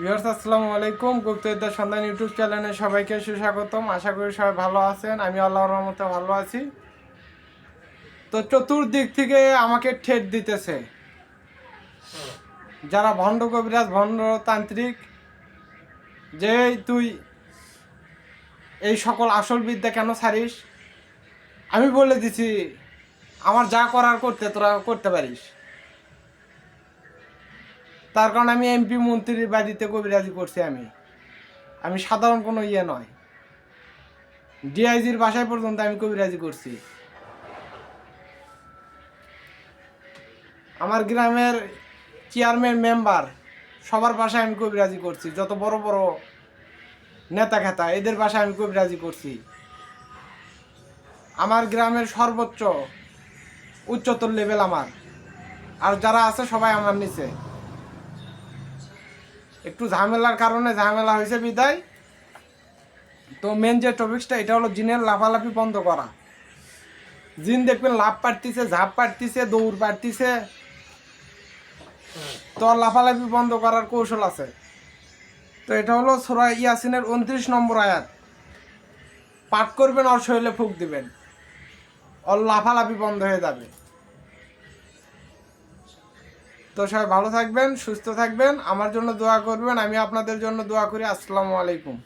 Viewers, আসসালামু আলাইকুম। গুপ্তবিদ্যা সন্ধান ইউটিউব চ্যানেলে সবাইকে সুস্বাগতম। আশা করি সবাই ভালো আছেন। আমি আল্লাহর রহমতে ভালো আছি। তো চতুর্দিক থেকে আমাকে ঠেট দিতেছে। যারা ভণ্ড কবিরাজ, ভণ্ড তান্ত্রিক, যে তুই এই সকল আসল বিদ্যা কেন ছাড়িস? আমি বলে দিছি, আমার যা করার করতে, তোরা করতে পারিস। তার কারণ আমি এমপি মন্ত্রীর বাড়িতে কবিরাজি করছি আমি। আমি সাধারণ কোনো ইয়ে নয়। ডিআইজির বাসায় পর্যন্ত আমি কবিরাজি করছি। আমার গ্রামের চেয়ারম্যান মেম্বার সবার বাসায় আমি কবিরাজি করছি। যত বড় বড় নেতা খেতা, এদের বাসায় আমি কবিরাজি করছি। আমার গ্রামের সর্বোচ্চ, উচ্চতর লেভেল আমার। আর যারা আছে সবাই আমার নিচে। একটু ঝামেলার কারণে ঝামেলা হয়েছে বিদায়। তো মেন যে টপিক্সটা এটা হলো জিনের লাফালাফি বন্ধ করা। জিন দেখবেন লাভ পাড়তিছে, ঝাঁপ পাড়তিছে, দৌড় পাড়তিছে। তো লাফালাফি বন্ধ করার কৌশল আছে। তো এটা হলো সোরা ইয়াসিনের উনত্রিশ নম্বর আয়াত। পাঠ করবেন আর শরীরে ফুক দিবেন। ওর লাফালাফি বন্ধ হয়ে যাবে। তো সবাই ভালো থাকবেন, সুস্থ থাকবেন, আমার জন্য দোয়া করবেন, আমি আপনাদের জন্য দোয়া করি, আসসালামু আলাইকুম।